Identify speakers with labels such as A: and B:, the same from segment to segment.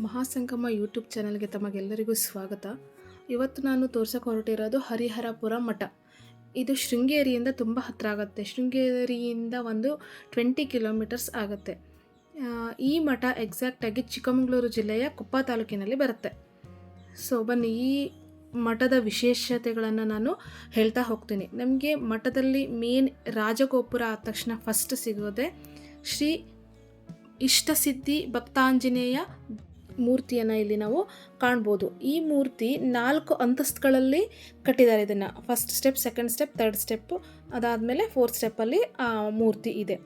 A: ಮಹಾಸಂಗಮ YouTube ಚಾನಲ್ಗೆ ತಮಗೆಲ್ಲರಿಗೂ ಸ್ವಾಗತ. ಇವತ್ತು ನಾನು ತೋರ್ಸಕ್ಕೆ ಹೊರಟಿರೋದು ಹರಿಹರಪುರ ಮಠ. ಇದು ಶೃಂಗೇರಿಯಿಂದ ತುಂಬ ಹತ್ತಿರ ಆಗುತ್ತೆ. ಶೃಂಗೇರಿಯಿಂದ ಒಂದು ಟ್ವೆಂಟಿ ಕಿಲೋಮೀಟರ್ಸ್ ಆಗುತ್ತೆ. ಈ ಮಠ ಎಕ್ಸಾಕ್ಟಾಗಿ ಚಿಕ್ಕಮಗಳೂರು ಜಿಲ್ಲೆಯ ಕೊಪ್ಪ ತಾಲೂಕಿನಲ್ಲಿ ಬರುತ್ತೆ. ಸೊ ಬನ್ನಿ, ಈ ಮಠದ ವಿಶೇಷತೆಗಳನ್ನು ನಾನು ಹೇಳ್ತಾ ಹೋಗ್ತೀನಿ. ನಮಗೆ ಮಠದಲ್ಲಿ ಮೇನ್ ರಾಜಗೋಪುರ ಆದ ತಕ್ಷಣ ಫಸ್ಟ್ ಸಿಗೋದೆ ಶ್ರೀ ಇಷ್ಟಸಿದ್ಧಿ ಭಕ್ತಾಂಜನೇಯ ಮೂರ್ತಿಯನ್ನು ಇಲ್ಲಿ ನಾವು ಕಾಣ್ಬೋದು. ಈ ಮೂರ್ತಿ ನಾಲ್ಕು ಅಂತಸ್ತುಗಳಲ್ಲಿ ಕಟ್ಟಿದ್ದಾರೆ ಇದನ್ನು. First step second step third step ಅದಾದಮೇಲೆ ಫೋರ್ತ್ ಸ್ಟೆಪ್ಪಲ್ಲಿ ಆ ಮೂರ್ತಿ ಇದೆ.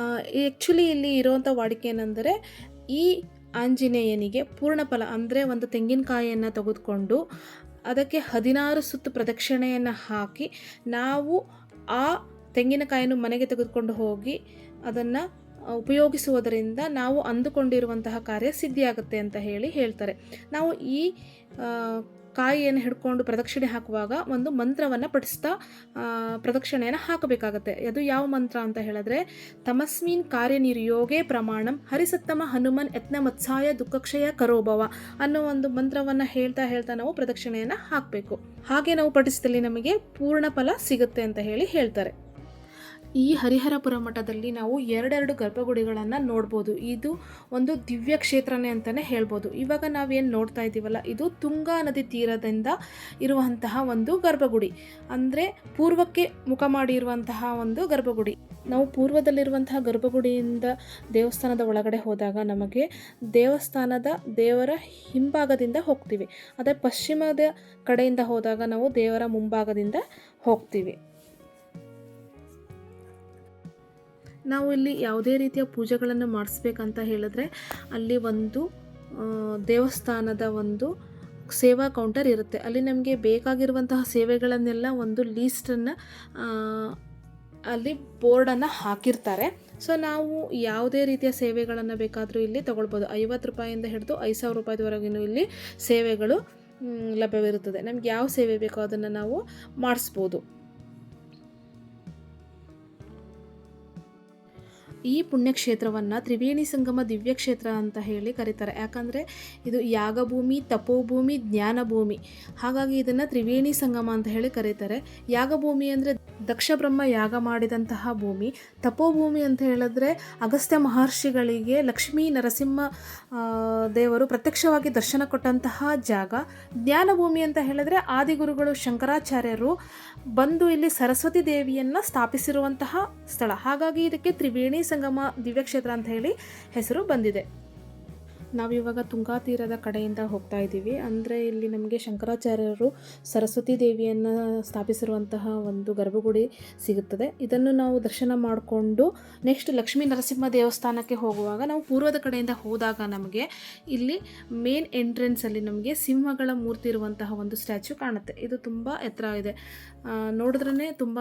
A: ಆ್ಯಕ್ಚುಲಿ ಇಲ್ಲಿ ಇರೋವಂಥ ವಾಡಿಕೆ ಏನೆಂದರೆ ಈ ಆಂಜನೇಯನಿಗೆ ಪೂರ್ಣಫಲ ಅಂದರೆ ಒಂದು ತೆಂಗಿನಕಾಯಿಯನ್ನು ತೆಗೆದುಕೊಂಡು ಅದಕ್ಕೆ ಹದಿನಾರು ಸುತ್ತು ಪ್ರದಕ್ಷಿಣೆಯನ್ನು ಹಾಕಿ ನಾವು ಆ ತೆಂಗಿನಕಾಯನ್ನು ಮನೆಗೆ ತೆಗೆದುಕೊಂಡು ಹೋಗಿ ಅದನ್ನು ಉಪಯೋಗಿಸುವುದರಿಂದ ನಾವು ಅಂದುಕೊಂಡಿರುವಂತಹ ಕಾರ್ಯ ಸಿದ್ಧಿಯಾಗುತ್ತೆ ಅಂತ ಹೇಳಿ ಹೇಳ್ತಾರೆ. ನಾವು ಈ ಕಾಯಿಯನ್ನು ಹಿಡ್ಕೊಂಡು ಪ್ರದಕ್ಷಿಣೆ ಹಾಕುವಾಗ ಒಂದು ಮಂತ್ರವನ್ನು ಪಠಿಸ್ತಾ ಪ್ರದಕ್ಷಿಣೆಯನ್ನು ಹಾಕಬೇಕಾಗತ್ತೆ. ಅದು ಯಾವ ಮಂತ್ರ ಅಂತ ಹೇಳಿದ್ರೆ, ತಮಸ್ಮಿನ್ ಕಾರ್ಯನಿರ್ಯೋಗೇ ಪ್ರಮಾಣಂ ಹರಿಸತ್ತಮ ಹನುಮನ್ ಯತ್ನ ಮತ್ಸಾಯ ದುಃಖಕ್ಷಯ ಕರೋಭವ ಅನ್ನೋ ಒಂದು ಮಂತ್ರವನ್ನು ಹೇಳ್ತಾ ಹೇಳ್ತಾ ನಾವು ಪ್ರದಕ್ಷಿಣೆಯನ್ನು ಹಾಕಬೇಕು. ಹಾಗೆ ನಾವು ಪಠಿಸಿದಲ್ಲಿ ನಮಗೆ ಪೂರ್ಣ ಫಲ ಸಿಗುತ್ತೆ ಅಂತ ಹೇಳಿ ಹೇಳ್ತಾರೆ. ಈ ಹರಿಹರಪುರ ಮಠದಲ್ಲಿ ನಾವು ಎರಡೆರಡು ಗರ್ಭಗುಡಿಗಳನ್ನು ನೋಡ್ಬೋದು. ಇದು ಒಂದು ದಿವ್ಯ ಕ್ಷೇತ್ರನೇ ಅಂತಲೇ ಹೇಳ್ಬೋದು. ಇವಾಗ ನಾವೇನು ನೋಡ್ತಾ ಇದ್ದೀವಲ್ಲ, ಇದು ತುಂಗಾ ನದಿ ತೀರದಿಂದ ಇರುವಂತಹ ಒಂದು ಗರ್ಭಗುಡಿ. ಅಂದರೆ ಪೂರ್ವಕ್ಕೆ ಮುಖ ಮಾಡಿರುವಂತಹ ಒಂದು ಗರ್ಭಗುಡಿ. ನಾವು ಪೂರ್ವದಲ್ಲಿರುವಂತಹ ಗರ್ಭಗುಡಿಯಿಂದ ದೇವಸ್ಥಾನದ ಒಳಗಡೆ ಹೋದಾಗ ನಮಗೆ ದೇವಸ್ಥಾನದ ದೇವರ ಹಿಂಭಾಗದಿಂದ ಹೋಗ್ತೀವಿ. ಅದೇ ಪಶ್ಚಿಮದ ಕಡೆಯಿಂದ ಹೋದಾಗ ನಾವು ದೇವರ ಮುಂಭಾಗದಿಂದ ಹೋಗ್ತೀವಿ. ನಾವು ಇಲ್ಲಿ ಯಾವುದೇ ರೀತಿಯ ಪೂಜೆಗಳನ್ನು ಮಾಡಿಸ್ಬೇಕಂತ ಹೇಳಿದ್ರೆ ಅಲ್ಲಿ ಒಂದು ದೇವಸ್ಥಾನದ ಒಂದು ಸೇವಾ ಕೌಂಟರ್ ಇರುತ್ತೆ. ಅಲ್ಲಿ ನಮಗೆ ಬೇಕಾಗಿರುವಂತಹ ಸೇವೆಗಳನ್ನೆಲ್ಲ ಒಂದು ಲೀಸ್ಟನ್ನು ಅಲ್ಲಿ ಬೋರ್ಡನ್ನು ಹಾಕಿರ್ತಾರೆ. ಸೊ ನಾವು ಯಾವುದೇ ರೀತಿಯ ಸೇವೆಗಳನ್ನು ಬೇಕಾದರೂ ಇಲ್ಲಿ ತೊಗೊಳ್ಬೋದು. ಐವತ್ತು ರೂಪಾಯಿಂದ ಹಿಡಿದು ಐದು ಸಾವಿರ ರೂಪಾಯಿದವರೆಗೂ ಇಲ್ಲಿ ಸೇವೆಗಳು ಲಭ್ಯವಿರುತ್ತದೆ. ನಮ್ಗೆ ಯಾವ ಸೇವೆ ಬೇಕೋ ಅದನ್ನು ನಾವು ಮಾಡಿಸ್ಬೋದು. ಈ ಪುಣ್ಯಕ್ಷೇತ್ರವನ್ನು ತ್ರಿವೇಣಿ ಸಂಗಮ ದಿವ್ಯ ಕ್ಷೇತ್ರ ಅಂತ ಹೇಳಿ ಕರೀತಾರೆ. ಯಾಕಂದರೆ ಇದು ಯಾಗಭೂಮಿ, ತಪೋಭೂಮಿ, ಜ್ಞಾನಭೂಮಿ. ಹಾಗಾಗಿ ಇದನ್ನು ತ್ರಿವೇಣಿ ಸಂಗಮ ಅಂತ ಹೇಳಿ ಕರೀತಾರೆ. ಯಾಗಭೂಮಿ ಅಂದರೆ ದಕ್ಷ ಬ್ರಹ್ಮ ಯಾಗ ಮಾಡಿದಂತಹ ಭೂಮಿ. ತಪೋಭೂಮಿ ಅಂತ ಹೇಳಿದ್ರೆ ಅಗಸ್ತ್ಯ ಮಹರ್ಷಿಗಳಿಗೆ ಲಕ್ಷ್ಮೀ ನರಸಿಂಹ ದೇವರು ಪ್ರತ್ಯಕ್ಷವಾಗಿ ದರ್ಶನ ಕೊಟ್ಟಂತಹ ಜಾಗ. ಜ್ಞಾನಭೂಮಿ ಅಂತ ಹೇಳಿದ್ರೆ ಆದಿಗುರುಗಳು, ಶಂಕರಾಚಾರ್ಯರು ಬಂದು ಇಲ್ಲಿ ಸರಸ್ವತಿ ದೇವಿಯನ್ನು ಸ್ಥಾಪಿಸಿರುವಂತಹ ಸ್ಥಳ. ಹಾಗಾಗಿ ಇದಕ್ಕೆ ತ್ರಿವೇಣಿ ಸಂಗಮ ದಿವ್ಯಕ್ಷೇತ್ರ ಅಂತ ಹೇಳಿ ಹೆಸರು ಬಂದಿದೆ. ನಾವಿವಾಗ ತುಂಗಾ ತೀರದ ಕಡೆಯಿಂದ ಹೋಗ್ತಾ ಇದ್ದೀವಿ. ಅಂದರೆ ಇಲ್ಲಿ ನಮಗೆ ಶಂಕರಾಚಾರ್ಯರು ಸರಸ್ವತಿ ದೇವಿಯನ್ನು ಸ್ಥಾಪಿಸಿರುವಂತಹ ಒಂದು ಗರ್ಭಗುಡಿ ಸಿಗುತ್ತದೆ. ಇದನ್ನು ನಾವು ದರ್ಶನ ಮಾಡಿಕೊಂಡು ನೆಕ್ಸ್ಟ್ ಲಕ್ಷ್ಮೀ ನರಸಿಂಹ ದೇವಸ್ಥಾನಕ್ಕೆ ಹೋಗುವಾಗ ನಾವು ಪೂರ್ವದ ಕಡೆಯಿಂದ ಹೋದಾಗ ನಮಗೆ ಇಲ್ಲಿ ಮೇನ್ ಎಂಟ್ರೆನ್ಸಲ್ಲಿ ನಮಗೆ ಸಿಂಹಗಳ ಮೂರ್ತಿ ಇರುವಂತಹ ಒಂದು ಸ್ಟ್ಯಾಚ್ಯೂ ಕಾಣುತ್ತೆ. ಇದು ತುಂಬ ಎತ್ತರ ಇದೆ. ನೋಡಿದ್ರೇ ತುಂಬ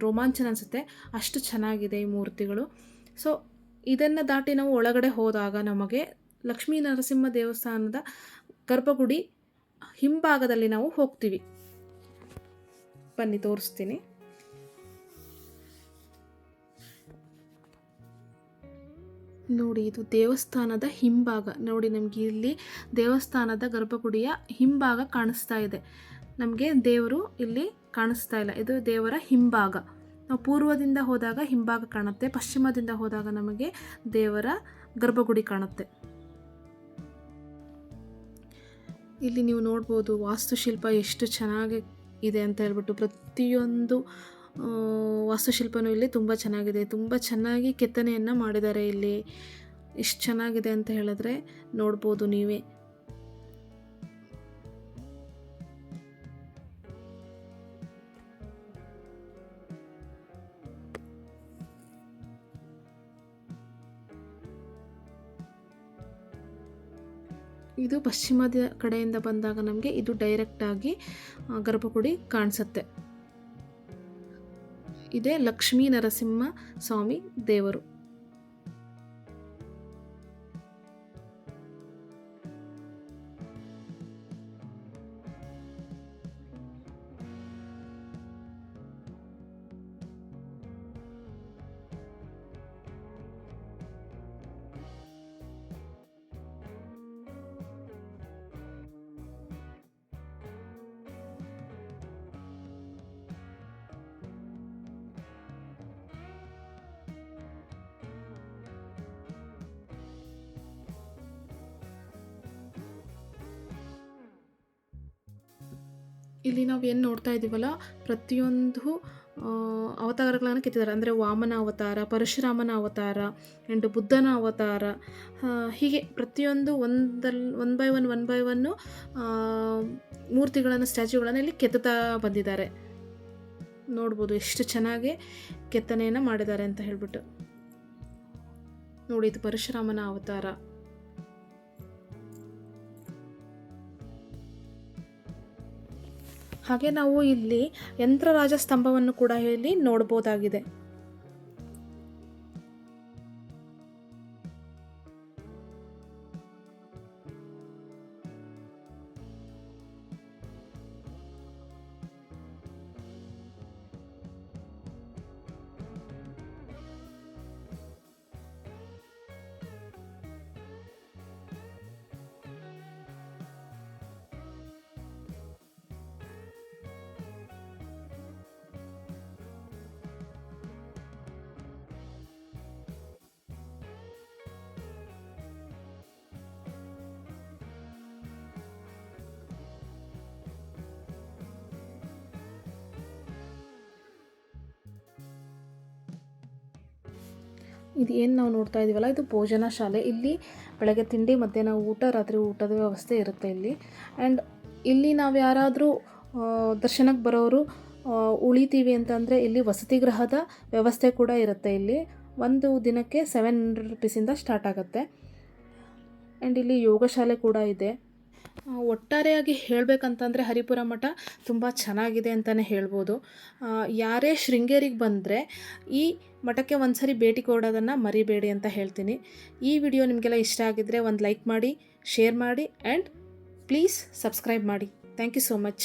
A: ರೋಮಾಂಚನ ಅನಿಸುತ್ತೆ. ಅಷ್ಟು ಚೆನ್ನಾಗಿದೆ ಈ ಮೂರ್ತಿಗಳು. ಸೊ ಇದನ್ನು ದಾಟಿ ನಾವು ಒಳಗಡೆ ಹೋದಾಗ ನಮಗೆ ಲಕ್ಷ್ಮೀ ನರಸಿಂಹ ದೇವಸ್ಥಾನದ ಗರ್ಭಗುಡಿ ಹಿಂಭಾಗದಲ್ಲಿ ನಾವು ಹೋಗ್ತೀವಿ. ಬನ್ನಿ, ತೋರಿಸ್ತೀನಿ. ನೋಡಿ, ಇದು ದೇವಸ್ಥಾನದ ಹಿಂಭಾಗ. ನೋಡಿ, ನಮಗೆ ಇಲ್ಲಿ ದೇವಸ್ಥಾನದ ಗರ್ಭಗುಡಿಯ ಹಿಂಭಾಗ ಕಾಣಿಸ್ತಾ ಇದೆ. ನಮಗೆ ದೇವರು ಇಲ್ಲಿ ಕಾಣಿಸ್ತಾ ಇಲ್ಲ. ಇದು ದೇವರ ಹಿಂಭಾಗ. ನಾವು ಪೂರ್ವದಿಂದ ಹೋದಾಗ ಹಿಂಭಾಗ ಕಾಣುತ್ತೆ, ಪಶ್ಚಿಮದಿಂದ ಹೋದಾಗ ನಮಗೆ ದೇವರ ಗರ್ಭಗುಡಿ ಕಾಣುತ್ತೆ. ಇಲ್ಲಿ ನೀವು ನೋಡ್ಬೋದು ವಾಸ್ತುಶಿಲ್ಪ ಎಷ್ಟು ಚೆನ್ನಾಗಿ ಇದೆ ಅಂತ ಹೇಳ್ಬಿಟ್ಟು ಪ್ರತಿಯೊಂದು ವಾಸ್ತುಶಿಲ್ಪನೂ ಇಲ್ಲಿ ತುಂಬ ಚೆನ್ನಾಗಿದೆ. ತುಂಬ ಚೆನ್ನಾಗಿ ಕೆತ್ತನೆಯನ್ನು ಮಾಡಿದ್ದಾರೆ ಇಲ್ಲಿ. ಎಷ್ಟು ಚೆನ್ನಾಗಿದೆ ಅಂತ ಹೇಳಿದ್ರೆ ನೋಡ್ಬೋದು ನೀವೇ. ಇದು ಪಶ್ಚಿಮದ ಕಡೆಯಿಂದ ಬಂದಾಗ ನಮಗೆ ಇದು ಡೈರೆಕ್ಟಾಗಿ ಗರ್ಭಗುಡಿ ಕಾಣಿಸುತ್ತೆ. ಇದೇ ಲಕ್ಷ್ಮೀ ನರಸಿಂಹ ಸ್ವಾಮಿ ದೇವರು. ಇಲ್ಲಿ ನಾವು ಏನು ನೋಡ್ತಾ ಇದ್ದೀವಲ್ಲ ಪ್ರತಿಯೊಂದು ಅವತಾರಗಳನ್ನು ಕೆತ್ತಿದ್ದಾರೆ ಅಂದರೆ ವಾಮನ ಅವತಾರ, ಪರಶುರಾಮನ ಅವತಾರ ಆ್ಯಂಡ್ ಬುದ್ಧನ ಅವತಾರ. ಹೀಗೆ ಪ್ರತಿಯೊಂದು ಒಂದಲ್ಲಿ one by one one by one ಮೂರ್ತಿಗಳನ್ನು, ಸ್ಟ್ಯಾಚ್ಯೂಗಳನ್ನು ಇಲ್ಲಿ ಕೆತ್ತುತ್ತಾ ಬಂದಿದ್ದಾರೆ. ನೋಡ್ಬೋದು ಎಷ್ಟು ಚೆನ್ನಾಗಿ ಕೆತ್ತನೆಯನ್ನು ಮಾಡಿದ್ದಾರೆ ಅಂತ ಹೇಳ್ಬಿಟ್ಟು. ನೋಡಿ, ಇದು ಪರಶುರಾಮನ ಅವತಾರ. ಹಾಗೆ ನಾವು ಇಲ್ಲಿ ಯಂತ್ರರಾಜ ಸ್ತಂಭವನ್ನು ಕೂಡ ಇಲ್ಲಿ ನೋಡ್ಬೋದಾಗಿದೆ. ಇದು ಏನು ನಾವು ನೋಡ್ತಾ ಇದ್ದೀವಲ್ಲ ಇದು ಭೋಜನ ಶಾಲೆ. ಇಲ್ಲಿ ಬೆಳಗ್ಗೆ ತಿಂಡಿ, ಮಧ್ಯಾಹ್ನ ಊಟ, ರಾತ್ರಿ ಊಟದ ವ್ಯವಸ್ಥೆ ಇರುತ್ತೆ ಇಲ್ಲಿ. ಆ್ಯಂಡ್ ಇಲ್ಲಿ ನಾವು ಯಾರಾದರೂ ದರ್ಶನಕ್ಕೆ ಬರೋರು ಉಳಿತೀವಿ ಅಂತಂದರೆ ಇಲ್ಲಿ ವಸತಿ ಗೃಹದ ವ್ಯವಸ್ಥೆ ಕೂಡ ಇರುತ್ತೆ ಇಲ್ಲಿ. ಒಂದು ದಿನಕ್ಕೆ ಸೆವೆನ್ ಹಂಡ್ರೆಡ್ ರುಪೀಸಿಂದ ಸ್ಟಾರ್ಟ್ ಆಗುತ್ತೆ. ಆ್ಯಂಡ್ ಇಲ್ಲಿ ಯೋಗ ಶಾಲೆ ಕೂಡ ಇದೆ. ಒಟ್ಟಾರೆಯಾಗಿ ಹೇಳಬೇಕಂತಂದರೆ ಹರಿಪುರ ಮಠ ತುಂಬ ಚೆನ್ನಾಗಿದೆ ಅಂತಲೇ ಹೇಳ್ಬೋದು. ಯಾರೇ ಶೃಂಗೇರಿಗೆ ಬಂದರೆ ಈ ಮಠಕ್ಕೆ ಒಂದು ಸರಿ ಭೇಟಿ ಕೊಡೋದನ್ನು ಮರಿಬೇಡಿ ಅಂತ ಹೇಳ್ತೀನಿ. ಈ ವಿಡಿಯೋ ನಿಮಗೆಲ್ಲ ಇಷ್ಟ ಆಗಿದ್ದರೆ ಒಂದು ಲೈಕ್ ಮಾಡಿ, ಶೇರ್ ಮಾಡಿ ಆ್ಯಂಡ್ ಪ್ಲೀಸ್ ಸಬ್ಸ್ಕ್ರೈಬ್ ಮಾಡಿ. Thank you so much